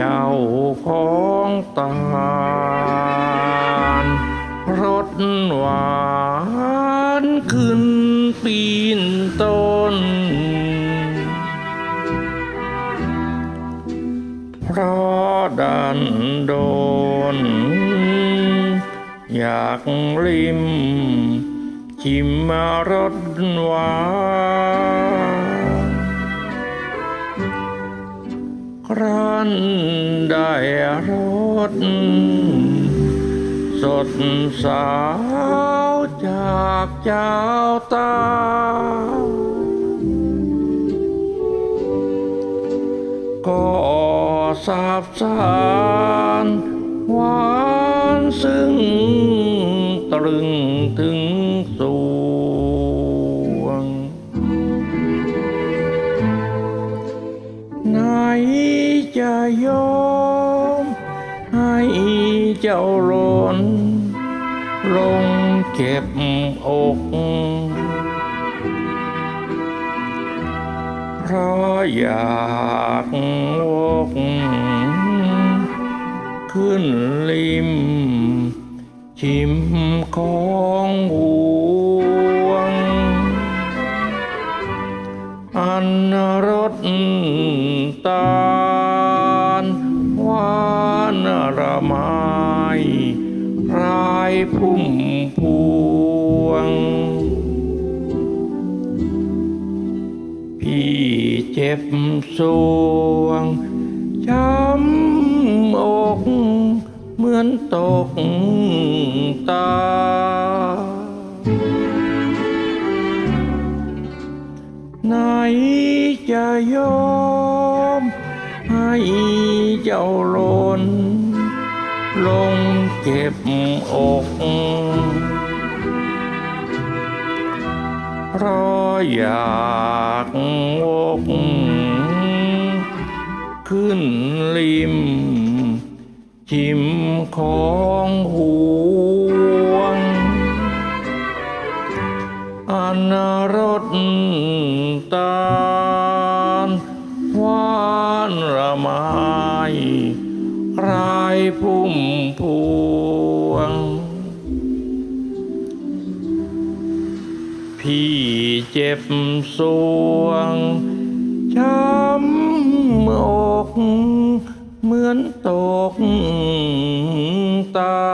ยาวของตานรสหวานขึ้นปีนต้น เพราะดันโดน อยากลิมชิมรสหวาน ครั้นได้รสสดสาวจากเจ้าตา ก็สาบสานหวานซึ้งตรึง ยอมให้เจ้าหลนลงเก็บอกเพราะอยากวกขึ้นลิม ชิมของห่วงอันรสตาาระไมายรายพุ่มพวง พี่เจ็บสวง ช้ำอกเหมือนตกตา ไหนจะยอมให้เจ้าหลน ลงเก็บอกเพราะอยากวกขึ้นลิม ชิมของห่วง อันรสตาลหวานระไมายรา ยพุ่มพวง พี่เจ็บสวง ช้ำอก เหมือนตกตา